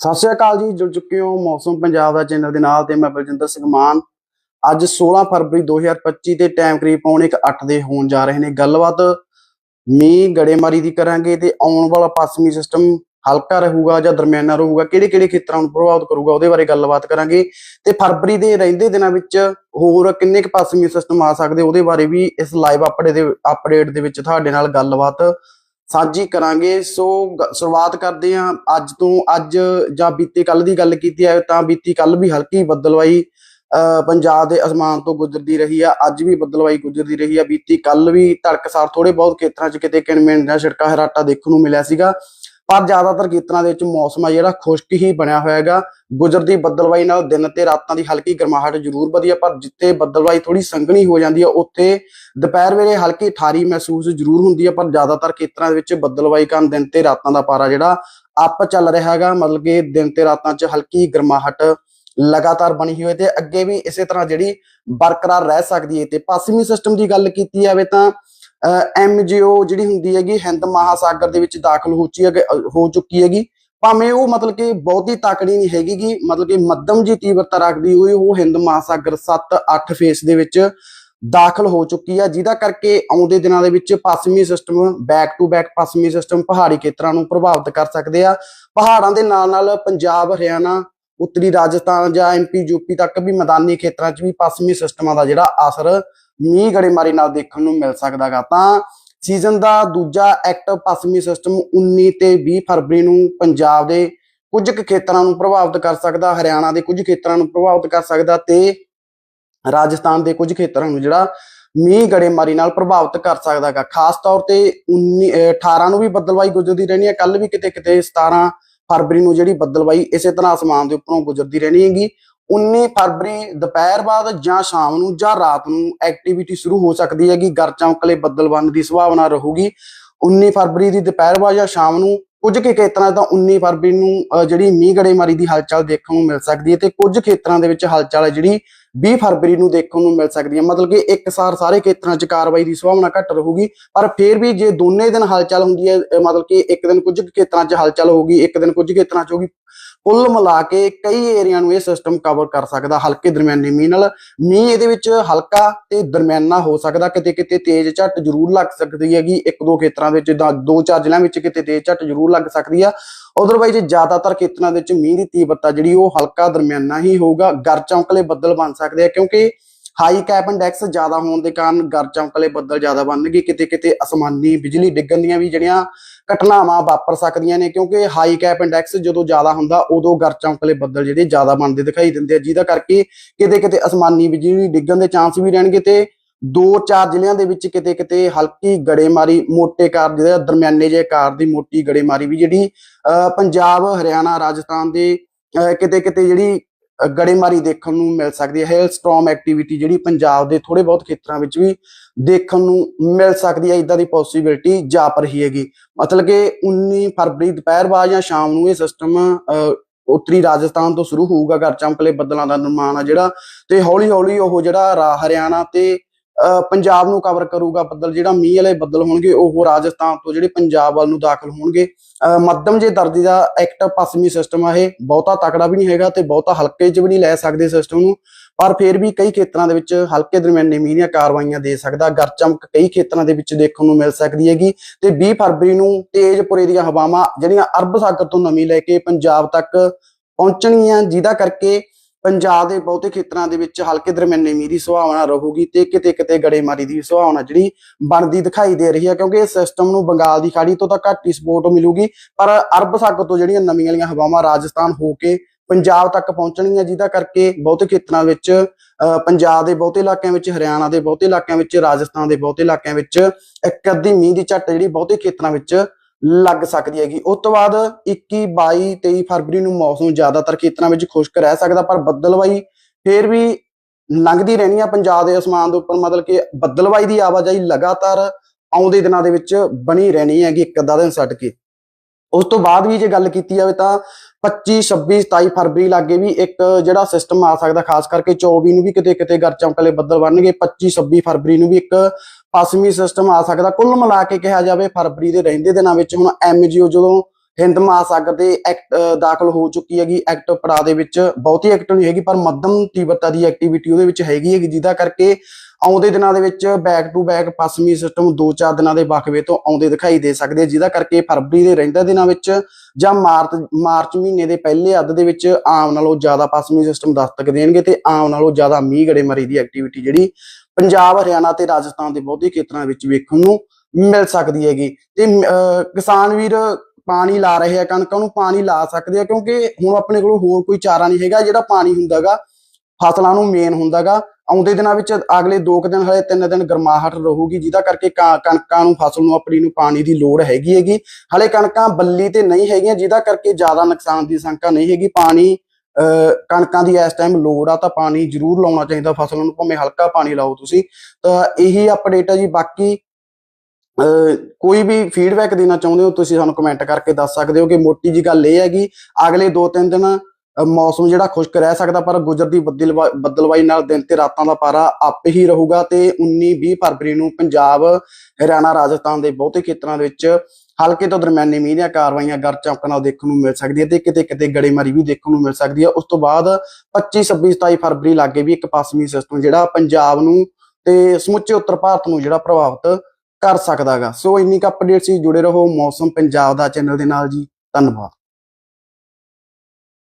ਸਤਿ ਸ਼੍ਰੀ ਅਕਾਲ ਜੀ, ਜੁੜ ਚੁੱਕੇ ਹੋ ਮੌਸਮ ਪੰਜਾਬ ਦਾ ਚੈਨਲ ਦੇ ਨਾਲ ਤੇ ਮੈਂ ਬਲਜਿੰਦਰ ਸਿੰਘ ਮਾਨ। ਅੱਜ 16 ਫਰਵਰੀ 2025 ਤੇ ਟਾਈਮ ਕਰੀਬ ਪੌਣੇ 8 ਦੇ ਹੋਣ ਜਾ ਰਹੇ ਨੇ। ਗੱਲਬਾਤ ਮੀਂਹ, ਗੜੇਮਾਰੀ ਦੀ ਕਰਾਂਗੇ ਤੇ ਆਉਣ ਵਾਲਾ ਪੱਛਮੀ ਸਿਸਟਮ ਹਲਕਾ ਰਹੂਗਾ ਜਾਂ ਦਰਮਿਆਨਾ ਰਹੂਗਾ ਕਿਹੜੇ ਕਿਹੜੇ ਖੇਤਰਾਂ ਨੂੰ ਪ੍ਰਭਾਵਿਤ ਕਰੂਗਾ, ਉਹਦੇ ਬਾਰੇ ਗੱਲਬਾਤ ਕਰਾਂਗੇ। ਤੇ ਫਰਵਰੀ ਦੇ ਰਹਿੰਦੇ ਦਿਨਾਂ ਵਿੱਚ ਹੋਰ ਕਿੰਨੇ ਕੁ ਪੱਛਮੀ ਸਿਸਟਮ ਆ ਸਕਦੇ, ਉਹਦੇ ਬਾਰੇ ਵੀ ਇਸ ਲਾਈਵ ਅਪਡੇਟ ਦੇ ਅਪਡੇਟ ਦੇ ਵਿੱਚ ਤੁਹਾਡੇ ਨਾਲ ਗੱਲਬਾਤ ਸਾਂਝੀ ਕਰਾਂਗੇ। ਸੋ ਸ਼ੁਰੂਆਤ ਕਰਦੇ ਹਾਂ। ਅੱਜ ਤੋਂ ਅੱਜ ਜਾਂ ਬੀਤੇ ਕੱਲ ਦੀ ਗੱਲ ਕੀਤੀ ਹੈ ਤਾਂ ਬੀਤੀ ਕੱਲ ਵੀ ਹਲਕੀ ਬੱਦਲਵਾਈ ਅਹ ਪੰਜਾਬ ਦੇ ਅਸਮਾਨ ਤੋਂ ਗੁਜ਼ਰਦੀ ਰਹੀ ਆ। ਅੱਜ ਵੀ ਬੱਦਲਵਾਈ ਗੁਜ਼ਰਦੀ ਰਹੀ ਆ। ਬੀਤੀ ਕੱਲ ਵੀ ਧੜਕਸਾਰ ਥੋੜੇ ਬਹੁਤ ਖੇਤਰਾਂ 'ਚ ਕਿਤੇ ਕਿਣਮਿਣ ਜਾਂ ਛਿੜਕਾ ਹਰਾਟਾ ਦੇਖਣ ਨੂੰ ਮਿਲਿਆ ਸੀਗਾ। ਪਰ ਜ਼ਿਆਦਾਤਰ ਖੇਤਰਾਂ ਦੇ ਵਿੱਚ ਮੌਸਮ ਆ ਜਿਹੜਾ ਖੁਸ਼ਕ ਹੀ ਬਣਿਆ ਹੋਇਆ ਹੈਗਾ ਗੁਜ਼ਰਦੀ ਬੱਦਲਵਾਈ ਨਾਲ ਦਿਨ ਤੇ ਰਾਤਾਂ ਦੀ ਹਲਕੀ ਗਰਮਾਹਟ ਜ਼ਰੂਰ ਵਧੀ ਆ ਪਰ ਜਿੱਥੇ ਬੱਦਲਵਾਈ ਥੋੜੀ ਸੰਘਣੀ ਹੋ ਜਾਂਦੀ ਹੈ ਉੱਥੇ ਦੁਪਹਿਰ ਵੇਲੇ ਹਲਕੀ ਠਾਰੀ ਮਹਿਸੂਸ ਜ਼ਰੂਰ ਹੁੰਦੀ ਹੈ ਪਰ ਜ਼ਿਆਦਾਤਰ ਖੇਤਰਾਂ ਦੇ ਵਿੱਚ ਬੱਦਲਵਾਈ ਕਾਰਨ ਦਿਨ ਤੇ ਰਾਤਾਂ ਦਾ ਪਾਰਾ ਜਿਹੜਾ ਅੱਪ ਚੱਲ ਰਿਹਾ ਹੈਗਾ। ਮਤਲਬ ਕਿ ਦਿਨ ਤੇ ਰਾਤਾਂ 'ਚ ਹਲਕੀ ਗਰਮਾਹਟ ਲਗਾਤਾਰ ਬਣੀ ਹੋਈ ਤੇ ਅੱਗੇ ਵੀ ਇਸੇ ਤਰ੍ਹਾਂ ਜਿਹੜੀ ਬਰਕਰਾਰ ਰਹਿ ਸਕਦੀ ਹੈ ਤੇ ਪੱਛਮੀ ਸਿਸਟਮ ਦੀ ਗੱਲ ਕੀਤੀ ਜਾਵੇ ਤਾਂ ਐਮਜੀਓ ਜਿਹੜੀ ਹੁੰਦੀ ਹੈਗੀ, ਹਿੰਦ ਮਹਾਸਾਗਰ ਦੇ ਵਿੱਚ ਦਾਖਲ ਹੋ ਚੁੱਕੀ ਹੈ ਹੋ ਚੁੱਕੀ ਹੈਗੀ। ਭਾਵੇਂ ਉਹ ਮਤਲਬ ਕਿ ਬਹੁਤੀ ਤਾਕੜੀ ਨਹੀਂ ਹੈਗੀ ਗੀ ਮਤਲਬ ਕਿ ਮੱਧਮ ਜੀ ਤੀਬਰਤਾ ਰੱਖਦੀ ਹੋਈ ਉਹ ਹਿੰਦ ਮਹਾਸਾਗਰ 7-8 ਫੇਸ ਦੇ ਵਿੱਚ ਦਾਖਲ ਹੋ ਚੁੱਕੀ ਆ, ਜਿਹਦਾ ਕਰਕੇ ਆਉਂਦੇ ਦਿਨਾਂ ਦੇ ਵਿੱਚ ਪੱਛਮੀ ਸਿਸਟਮ ਬੈਕ ਟੂ ਬੈਕ ਪੱਛਮੀ ਸਿਸਟਮ ਪਹਾੜੀ ਖੇਤਰਾਂ ਨੂੰ ਪ੍ਰਭਾਵਿਤ ਕਰ ਸਕਦੇ ਆ। ਪਹਾੜਾਂ ਦੇ ਨਾਲ ਨਾਲ ਪੰਜਾਬ, ਹਰਿਆਣਾ, ਉੱਤਰੀ ਰਾਜਸਥਾਨ ਜਾਂ ਐਮਪੀ ਯੂਪੀ ਤੱਕ ਵੀ ਮੈਦਾਨੀ ਖੇਤਰਾਂ 'ਚ ਵੀ ਪੱਛਮੀ ਸਿਸਟਮਾਂ ਦਾ ਜਿਹੜਾ ਅਸਰ ਮੀਂਹ ਗੜੇਮਾਰੀ ਨਾਲ ਦੇਖਣ ਨੂੰ ਮਿਲ ਸਕਦਾਗਾ। ਤਾਂ ਸੀਜ਼ਨ ਦਾ ਦੂਜਾ ਐਕਟਿਵ ਪੱਛਮੀ ਸਿਸਟਮ 19 ਤੇ 20 ਫਰਵਰੀ ਨੂੰ ਪੰਜਾਬ ਦੇ ਕੁਝ ਕੁ ਖੇਤਰਾਂ ਨੂੰ ਪ੍ਰਭਾਵਿਤ ਕਰ ਸਕਦਾ, ਹਰਿਆਣਾ ਦੇ ਕੁਝ ਖੇਤਰਾਂ ਨੂੰ ਪ੍ਰਭਾਵਿਤ ਕਰ ਸਕਦਾ ਤੇ ਰਾਜਸਥਾਨ ਦੇ ਕੁਝ ਖੇਤਰਾਂ ਨੂੰ ਜਿਹੜਾ ਮੀਂਹ ਗੜੇਮਾਰੀ ਨਾਲ ਪ੍ਰਭਾਵਿਤ ਕਰ ਸਕਦਾ ਸਕਦਾਗਾ। ਖਾਸ ਤੌਰ ਤੇ 19 ਅਹ 18 ਨੂੰ ਵੀ ਬੱਦਲਵਾਈ ਗੁਜ਼ਰਦੀ ਰਹਿਣੀ ਹੈ ਕੱਲ ਵੀ ਕਿਤੇ ਕਿਤੇ 17 ਫਰਵਰੀ ਨੂੰ ਜਿਹੜੀ ਬੱਦਲਵਾਈ ਇਸੇ ਤਰ੍ਹਾਂ ਅਸਮਾਨ ਦੇ ਉੱਪਰੋਂ ਗੁਜ਼ਰਦੀ ਰਹਿਣੀ ਹੈਗੀ। 19 ਫਰਵਰੀ ਦੁਪਹਿਰ ਬਾਅਦ ਜਾਂ ਸ਼ਾਮ ਨੂੰ ਜਾਂ ਰਾਤ ਨੂੰ ਐਕਟੀਵਿਟੀ ਸ਼ੁਰੂ ਹੋ ਸਕਦੀ ਹੈਗੀ ਗਰ ਚਮਕਲੇ ਬੱਦਲ ਦੀ ਸੰਭਾਵਨਾ ਰਹੂਗੀ। 19 ਫਰਵਰੀ ਦੀ ਦੁਪਹਿਰ ਬਾਅਦ ਜਾਂ ਸ਼ਾਮ ਨੂੰ ਕੁਝ ਖੇਤਰਾਂ ਤਾਂ 19 ਫਰਵਰੀ ਨੂੰ ਜਿਹੜੀ ਮੀਂਹ ਗੜੇਮਾਰੀ ਦੀ ਹਲਚਲ ਦੇਖਣ ਨੂੰ ਮਿਲ ਸਕਦੀ ਹੈ ਤੇ ਕੁਝ ਖੇਤਰਾਂ ਦੇ ਵਿੱਚ ਹਲਚਲ ਹੈ ਜਿਹੜੀ 20 ਫਰਵਰੀ ਨੂੰ ਦੇਖਣ ਨੂੰ ਮਿਲ ਸਕਦੀ ਹੈ। ਮਤਲਬ ਕਿ ਇੱਕਸਾਰ ਸਾਰੇ ਖੇਤਰਾਂ 'ਚ ਕਾਰਵਾਈ ਦੀ ਸੰਭਾਵਨਾ ਘੱਟ ਰਹੂਗੀ, ਪਰ ਫਿਰ ਵੀ ਜੇ ਦੋਨੇ ਦਿਨ ਹਲਚਲ ਹੁੰਦੀ ਹੈ ਮਤਲਬ ਕਿ ਇੱਕ ਦਿਨ ਕੁਝ ਕੁ ਖੇਤਰਾਂ 'ਚ ਹਲਚਲ ਹੋਊਗੀ, ਇੱਕ ਦਿਨ ਕੁਝ ਖੇਤਰਾਂ 'ਚ ਹੋਊਗੀ ਕੁੱਲ ਮਿਲਾ ਕੇ ਕਈ ਏਰੀਆ ਨੂੰ ਇਹ ਸਿਸਟਮ ਕਵਰ ਕਰ ਸਕਦਾ, ਹਲਕੇ ਦਰਮਿਆਨੇ ਮੀਂਹ ਨਾਲ। ਮੀਂਹ ਇਹਦੇ ਵਿੱਚ ਹਲਕਾ ਤੇ ਦਰਮਿਆਨਾ ਹੋ ਸਕਦਾ, ਕਿਤੇ ਕਿਤੇ ਤੇਜ਼ ਝੱਟ ਜ਼ਰੂਰ ਲੱਗ ਸਕਦੀ ਹੈਗੀ। ਇੱਕ ਦੋ ਖੇਤਰਾਂ ਵਿੱਚ ਜਾਂ ਦੋ ਚਾਰ ਜ਼ਿਲ੍ਹਿਆਂ ਵਿੱਚ ਕਿਤੇ ਤੇਜ਼ ਝੱਟ ਜ਼ਰੂਰ ਲੱਗ ਸਕਦੀ ਆ। ਅਦਰਵਾਈਜ਼ ਜ਼ਿਆਦਾਤਰ ਖੇਤਰਾਂ ਦੇ ਵਿੱਚ ਮੀਂਹ ਦੀ ਤੀਬਰਤਾ ਜਿਹੜੀ ਉਹ ਹਲਕਾ ਦਰਮਿਆਨਾ ਹੀ ਹੋਊਗਾ। ਗਰ ਚੌਂਕਲੇ ਬੱਦਲ ਬਣ ਸਕਦੇ ਆ, ਕਿਉਂਕਿ ਹਾਈ ਕੈਪ ਇੰਡੈਕਸ ਜ਼ਿਆਦਾ ਹੋਣ ਦੇ ਕਾਰਨ ਗਰ ਚਮਕਲੇ ਬੱਦਲ ਜ਼ਿਆਦਾ ਬਣਨਗੇ। ਕਿਤੇ ਕਿਤੇ ਅਸਮਾਨੀ ਬਿਜਲੀ ਡਿੱਗਣ ਦੀਆਂ ਵੀ ਜਿਹੜੀਆਂ ਘਟਨਾਵਾਂ ਵਾਪਰ ਸਕਦੀਆਂ ਨੇ, ਕਿਉਂਕਿ ਹਾਈ ਕੈਪ ਇੰਡੈਕਸ ਜਦੋਂ ਜ਼ਿਆਦਾ ਹੁੰਦਾ, ਉਦੋਂ ਗਰ ਬੱਦਲ ਜਿਹੜੇ ਜ਼ਿਆਦਾ ਬਣਦੇ ਦਿਖਾਈ ਦਿੰਦੇ ਆ, ਜਿਹਦਾ ਕਰਕੇ ਕਿਤੇ ਕਿਤੇ ਅਸਮਾਨੀ ਬਿਜਲੀ ਡਿੱਗਣ ਦੇ ਚਾਂਸ ਵੀ ਰਹਿਣਗੇ ਤੇ ਦੋ ਚਾਰ ਜ਼ਿਲ੍ਹਿਆਂ ਦੇ ਵਿੱਚ ਕਿਤੇ ਕਿਤੇ ਹਲਕੀ ਗੜੇਮਾਰੀ, ਮੋਟੇ ਕਾਰ ਜਿਹਦਾ ਦਰਮਿਆਨੇ ਜਿਹੇ ਕਾਰ ਦੀ ਮੋਟੀ ਗੜੇਮਾਰੀ ਵੀ ਜਿਹੜੀ ਅਹ ਪੰਜਾਬ, ਹਰਿਆਣਾ, ਰਾਜਸਥਾਨ ਦੇ ਅਹ ਕਿਤੇ ਕਿਤੇ ਜਿਹੜੀ ਗੜੇਮਾਰੀ ਦੇਖਣ ਨੂੰ ਮਿਲ ਸਕਦੀ ਹੈ। ਹੇਲ ਸਟਾਰਮ ਐਕਟੀਵਿਟੀ ਜਿਹੜੀ ਪੰਜਾਬ ਦੇ ਥੋੜੇ ਬਹੁਤ ਖੇਤਰਾਂ ਵਿੱਚ ਵੀ ਦੇਖਣ ਨੂੰ ਮਿਲ ਸਕਦੀ ਹੈ ਇਦਾਂ ਦੀ ਪੋਸਿਬਿਲਿਟੀ ਜਾਪ ਰਹੀ ਹੈਗੀ। ਮਤਲਬ ਕਿ 19 ਫਰਵਰੀ ਦੁਪਹਿਰ ਬਾਅਦ ਜਾਂ ਸ਼ਾਮ ਨੂੰ ਇਹ ਸਿਸਟਮ ਉੱਤਰੀ ਰਾਜਸਥਾਨ ਤੋਂ ਸ਼ੁਰੂ ਹੋਊਗਾ, ਘਰ ਚਮਕਲੇ ਬੱਦਲਾਂ ਦਾ ਨਿਰਮਾਣ ਆ ਜਿਹੜਾ, ਤੇ ਹੌਲੀ ਹੌਲੀ ਉਹ ਜਿਹੜਾ ਹਰਿਆਣਾ ਤੇ, ਅਹ, ਪੰਜਾਬ ਨੂੰ ਕਵਰ ਕਰੂਗਾ ਬੱਦਲ, ਜਿਹੜਾ ਮੀਂਹ ਵਾਲੇ ਬੱਦਲ ਹੋਣਗੇ, ਉਹ ਰਾਜਸਥਾਨ ਤੋਂ ਜਿਹੜੇ ਪੰਜਾਬ ਵੱਲ ਨੂੰ ਦਾਖਲ ਹੋਣਗੇ। ਅਹ, ਮੱਧਮ ਜੇ ਦਰਜੇ ਦਾ ਐਕਟਿਵ ਪੱਛਮੀ ਸਿਸਟਮ ਆ ਇਹ, ਬਹੁਤਾ ਤਕੜਾ ਵੀ ਨਹੀਂ ਹੈਗਾ ਤੇ ਬਹੁਤਾ ਹਲਕੇ 'ਚ ਵੀ ਨਹੀਂ ਲੈ ਸਕਦੇ ਸਿਸਟਮ ਨੂੰ। ਪਰ ਫਿਰ ਵੀ ਕਈ ਖੇਤਰਾਂ ਦੇ ਵਿੱਚ ਹਲਕੇ ਦਰਮਿਆਨੇ ਮੀਂਹ ਦੀਆਂ ਕਾਰਵਾਈਆਂ ਦੇ ਸਕਦਾ, ਗਰ ਚਮਕ ਕਈ ਖੇਤਰਾਂ ਦੇ ਵਿੱਚ ਦੇਖਣ ਨੂੰ ਮਿਲ ਸਕਦੀ ਹੈਗੀ ਤੇ 20 ਫਰਵਰੀ ਨੂੰ ਤੇਜ਼ਪੁਰੇ ਦੀਆਂ ਹਵਾਵਾਂ ਜਿਹੜੀਆਂ ਅਰਬ ਸਾਗਰ ਤੋਂ ਨਮੀ ਲੈ ਕੇ ਪੰਜਾਬ ਤੱਕ ਪਹੁੰਚਣਗੀਆਂ, ਜਿਹਦਾ ਕਰਕੇ ਪੰਜਾਬ ਦੇ ਬਹੁਤੇ ਖੇਤਰਾਂ ਦੇ ਵਿੱਚ ਹਲਕੇ ਦਰਮਿਆਨੇ ਮੀਂਹ ਦੀ ਸੰਭਾਵਨਾ ਰਹੂਗੀ ਤੇ ਕਿਤੇ ਕਿਤੇ ਗੜੇਮਾਰੀ ਦੀ ਸੰਭਾਵਨਾ ਜਿਹੜੀ ਬਣਦੀ ਦਿਖਾਈ ਦੇ ਰਹੀ ਹੈ, ਕਿਉਂਕਿ ਇਸ ਸਿਸਟਮ ਨੂੰ ਬੰਗਾਲ ਦੀ ਖਾੜੀ ਤੋਂ ਤਾਂ ਘੱਟ ਹੀ ਸਪੋਰਟ ਮਿਲੂਗੀ, ਪਰ ਅਰਬ ਸਾਗਰ ਤੋਂ ਜਿਹੜੀਆਂ ਨਵੀਆਂ ਵਾਲੀਆਂ ਹਵਾਵਾਂ ਰਾਜਸਥਾਨ ਹੋ ਕੇ ਪੰਜਾਬ ਤੱਕ ਪਹੁੰਚਣਗੀਆਂ ਜਿਹਦਾ ਕਰਕੇ ਬਹੁਤੇ ਖੇਤਰਾਂ ਵਿੱਚ ਅਹ, ਪੰਜਾਬ ਦੇ ਬਹੁਤੇ ਇਲਾਕਿਆਂ ਵਿੱਚ ਹਰਿਆਣਾ ਦੇ ਬਹੁਤੇ ਇਲਾਕਿਆਂ ਵਿੱਚ ਰਾਜਸਥਾਨ ਦੇ ਬਹੁਤੇ ਇਲਾਕਿਆਂ ਵਿੱਚ ਇੱਕ ਅੱਧੀ ਮੀਂਹ ਦੀ ਝੱਟ ਜਿਹੜੀ ਬਹੁਤੇ ਖੇਤਰਾਂ ਵਿੱਚ ਲੱਗ ਸਕਦੀ ਹੈਗੀ। ਉਸ ਤੋਂ ਬਾਅਦ 21 22 23 ਫਰਵਰੀ ਨੂੰ ਮੌਸਮ ਜ਼ਿਆਦਾਤਰ ਖੇਤਰਾਂ ਵਿੱਚ ਖੁਸ਼ਕ ਰਹਿ ਸਕਦਾ ਪਰ ਬੱਦਲਵਾਈ ਫੇਰ ਵੀ ਲੰਘਦੀ ਰਹਿਣੀ ਆ। ਪੰਜਾਬ ਦੇ ਅਸਮਾਨ ਦੇ ਉੱਪਰ ਮਤਲਬ ਕਿ ਬੱਦਲਵਾਈ ਦੀ ਆਵਾਜਾਈ ਲਗਾਤਾਰ ਆਉਂਦੇ ਦਿਨਾਂ ਦੇ ਵਿੱਚ ਬਣੀ ਰਹਿਣੀ ਹੈਗੀ ਇੱਕ ਅੱਧਾ ਦਿਨ ਛੱਡ ਕੇ। ਉਸ ਤੋਂ ਬਾਅਦ ਵੀ ਜੇ ਗੱਲ ਕੀਤੀ ਜਾਵੇ ਤਾਂ 25 26 27 ਫਰਵਰੀ ਲਾਗੇ ਵੀ ਇੱਕ ਜਿਹੜਾ ਸਿਸਟਮ ਆ ਸਕਦਾ, ਖਾਸ ਕਰਕੇ 24 ਨੂੰ ਵੀ ਕਿਤੇ ਕਿਤੇ ਗਰ ਬੱਦਲ ਬਣਨਗੇ 25 26 ਫਰਵਰੀ ਨੂੰ ਵੀ ਇੱਕ ਪੱਛਮੀ ਸਿਸਟਮ ਆ ਸਕਦਾ। ਕੁੱਲ ਮਿਲਾ ਕੇ ਕਿਹਾ ਜਾਵੇ ਫਰਵਰੀ ਦੇ ਰਹਿੰਦੇ ਦਿਨਾਂ ਵਿੱਚ ਹੁਣ ਐਮਜੀਓ ਜਦੋਂ ਹਿੰਦ ਮਹਾਸਾਗਰ ਦੇ ਐਕਟ ਦਾਖਲ ਹੋ ਚੁੱਕੀ ਹੈਗੀ ਐਕਟ ਪੜਾਅ ਦੇ ਵਿੱਚ ਬਹੁਤੀ ਐਕਟਿਵ ਨਹੀਂ ਹੈਗੀ, ਪਰ ਮੱਧਮ ਤੀਬਰਤਾ ਦੀ ਐਕਟੀਵਿਟੀ ਉਹਦੇ ਵਿੱਚ ਹੈਗੀ ਹੈਗੀ, ਜਿਹਦਾ ਕਰਕੇ ਆਉਂਦੇ ਦਿਨਾਂ ਦੇ ਵਿੱਚ ਬੈਕ ਟੂ ਬੈਕ ਪੱਛਮੀ ਸਿਸਟਮ 2-4 ਦਿਨਾਂ ਦੇ ਵਕਫੇ ਤੋਂ ਆਉਂਦੇ ਦਿਖਾਈ ਦੇ ਸਕਦੇ ਜਿਹਦਾ ਕਰਕੇ ਫਰਵਰੀ ਦੇ ਰਹਿੰਦੇ ਦਿਨਾਂ ਵਿੱਚ ਜਾਂ ਮਾਰਚ ਮਾਰਚ ਮਹੀਨੇ ਦੇ ਪਹਿਲੇ ਅੱਧ ਦੇ ਵਿੱਚ ਆਮ ਨਾਲੋਂ ਜ਼ਿਆਦਾ ਪੱਛਮੀ ਸਿਸਟਮ ਦਸਤਕ ਦੇਣਗੇ ਤੇ ਆਮ ਨਾਲੋਂ ਜ਼ਿਆਦਾ ਮੀਂਹ ਗੜੇਮਾਰੀ ਦੀ ਐਕਟੀਵਿਟੀ ਜਿਹੜੀ ਪੰਜਾਬ ਹਰਿਆਣਾ ਤੇ ਰਾਜਸਥਾਨ ਦੇ ਬਹੁਤੇ ਖੇਤਰਾਂ ਵਿੱਚ ਵੇਖਣ ਨੂੰ ਮਿਲ ਸਕਦੀ ਹੈਗੀ। ਤੇ ਅਹ, ਕਿਸਾਨ ਵੀਰ ਪਾਣੀ ਲਾ ਰਹੇ ਆ ਕਣਕਾਂ ਨੂੰ ਪਾਣੀ ਲਾ ਸਕਦੇ ਆ ਕਿਉਂਕਿ ਹੁਣ ਆਪਣੇ ਕੋਲ ਹੋਰ ਕੋਈ ਚਾਰਾ ਨਹੀਂ ਹੈਗਾ ਜਿਹੜਾ ਪਾਣੀ ਹੁੰਦਾਗਾ ਫਸਲਾਂ ਨੂੰ ਮੇਨ ਹੁੰਦਾਗਾ। ਆਉਂਦੇ ਦਿਨਾਂ ਵਿੱਚ ਅਗਲੇ 2 ਦਿਨ ਹਲੇ 3 ਦਿਨ ਗਰਮਾਹਟ ਰਹੂਗੀ ਜਿਹਦਾ ਕਰਕੇ ਕਣਕਾਂ ਨੂੰ ਫਸਲ ਨੂੰ ਆਪਣੀ ਨੂੰ ਪਾਣੀ ਦੀ ਲੋੜ ਹੈਗੀ ਹੈਗੀ। ਹਲੇ ਕਣਕਾਂ ਬੱਲੀ ਤੇ ਨਹੀਂ ਹੈਗੀਆਂ ਜਿਹਦਾ ਕਰਕੇ ਜ਼ਿਆਦਾ ਨੁਕਸਾਨ ਦੀ ਸ਼ੰਕਾ ਨਹੀਂ ਹੈਗੀ। ਪਾਣੀ ਕਣਕਾਂ ਦੀ ਇਸ ਟਾਈਮ ਲੋੜ ਆ ਤਾਂ ਪਾਣੀ ਜ਼ਰੂਰ ਲਾਉਣਾ ਚਾਹੀਦਾ ਫਸਲ ਨੂੰ ਭਾਵੇਂ ਹਲਕਾ ਪਾਣੀ ਲਾਓ ਤੁਸੀਂ। ਤਾਂ ਇਹੀ ਅਪਡੇਟ ਆ ਜੀ ਬਾਕੀ ਅਹ, ਕੋਈ ਵੀ ਫੀਡਬੈਕ ਦੇਣਾ ਚਾਹੁੰਦੇ ਹੋ ਤੁਸੀਂ ਸਾਨੂੰ ਕਮੈਂਟ ਕਰਕੇ ਦੱਸ ਸਕਦੇ ਹੋ ਕਿ ਮੋਟੀ ਜੀ ਗੱਲ ਇਹ ਹੈਗੀ ਅਗਲੇ 2-3 ਦਿਨ ਮੌਸਮ ਜਿਹੜਾ ਖੁਸ਼ਕ ਰਹਿ ਸਕਦਾ, ਪਰ ਗੁਜਰਦੀ ਬੱਦਲਵਾ- ਬੱਦਲਵਾਈ ਨਾਲ ਦਿਨ ਤੇ ਰਾਤਾਂ ਦਾ ਪਾਰਾ ਆਪ ਹੀ ਰਹੂਗਾ ਤੇ 19-20 ਫਰਵਰੀ ਨੂੰ ਪੰਜਾਬ, ਹਰਿਆਣਾ, ਰਾਜਸਥਾਨ ਦੇ ਬਹੁਤੇ ਖੇਤਰਾਂ ਦੇ ਵਿੱਚ ਹਲਕੇ ਤੋਂ ਦਰਮਿਆਨੇ ਮੀਂਹ ਦੀਆਂ ਕਾਰਵਾਈਆਂ, ਗਰ ਚਮਕ ਨਾਲ ਦੇਖਣ ਨੂੰ ਮਿਲ ਸਕਦੀ ਹੈ ਤੇ ਕਿਤੇ ਕਿਤੇ ਗੜੇਮਾਰੀ ਵੀ ਦੇਖਣ ਨੂੰ ਮਿਲ ਸਕਦੀ ਹੈ। ਉਸ ਤੋਂ ਬਾਅਦ 25 26 27 ਫਰਵਰੀ ਲਾਗੇ ਵੀ ਇੱਕ ਪੱਛਮੀ ਸਿਸਟਮ ਜਿਹੜਾ ਪੰਜਾਬ ਨੂੰ ਤੇ ਸਮੁੱਚੇ ਉੱਤਰ ਭਾਰਤ ਨੂੰ ਜਿਹੜਾ ਪ੍ਰਭਾਵਿਤ ਕਰ ਸਕਦਾਗਾ। ਸੋ ਇੰਨੀ ਕੁ ਅਪਡੇਟ ਸੀ ਜੁੜੇ ਰਹੋ ਮੌਸਮ ਪੰਜਾਬ ਦਾ ਚੈਨਲ ਦੇ ਨਾਲ ਜੀ। ਧੰਨਵਾਦ।